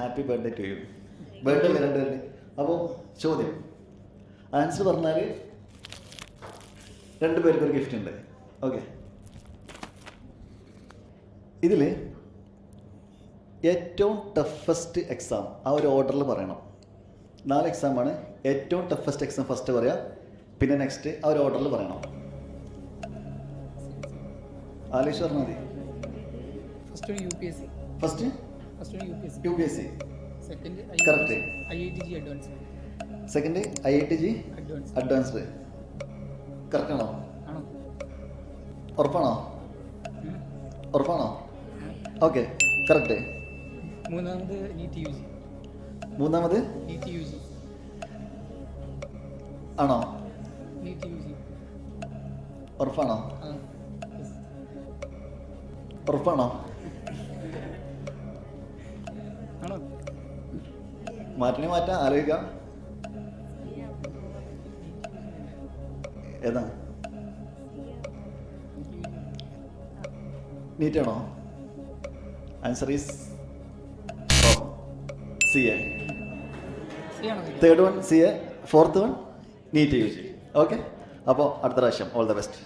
Happy birthday to you birthday അല്ലേ രണ്ടുപേരുടെ അപ്പോൾ ചോദ്യം. ആൻസർ പറഞ്ഞാൽ രണ്ട് പേർക്ക് ഒരു ഗിഫ്റ്റ് ഉണ്ട്. ഓക്കെ ഇതിൽ ഏറ്റവും ടഫസ്റ്റ് എക്സാം ആ ഒരു ഓർഡറിൽ പറയണം. നാല് എക്സാമാണ് ഏറ്റവും ടഫസ്റ്റ് എക്സാം ഫസ്റ്റ് പറയാം പിന്നെ നെക്സ്റ്റ് ആ ഒരു ഓർഡറിൽ പറയണം. ആലോചിച്ച് പറഞ്ഞാൽ മതി. First U P S C first U P S C C second. I I T JEE advanced correct ആണോ? ഉറപ്പാണോ. ഉറപ്പാണോ? ഓക്കെ കറക്റ്റ് മൂന്നാമത് ജി മൂന്നാമത് ജി ആണോ? ജി ഉറപ്പാണോ? ഉറപ്പാണോ? മാറ്റാം ആലോചിക്കാം. ഏതാ? നീറ്റാണോ answer is C A third one C A fourth one NEET U G okay അപ്പോൾ അടുത്ത പ്രാവശ്യം ഓൾ ദ ബെസ്റ്റ്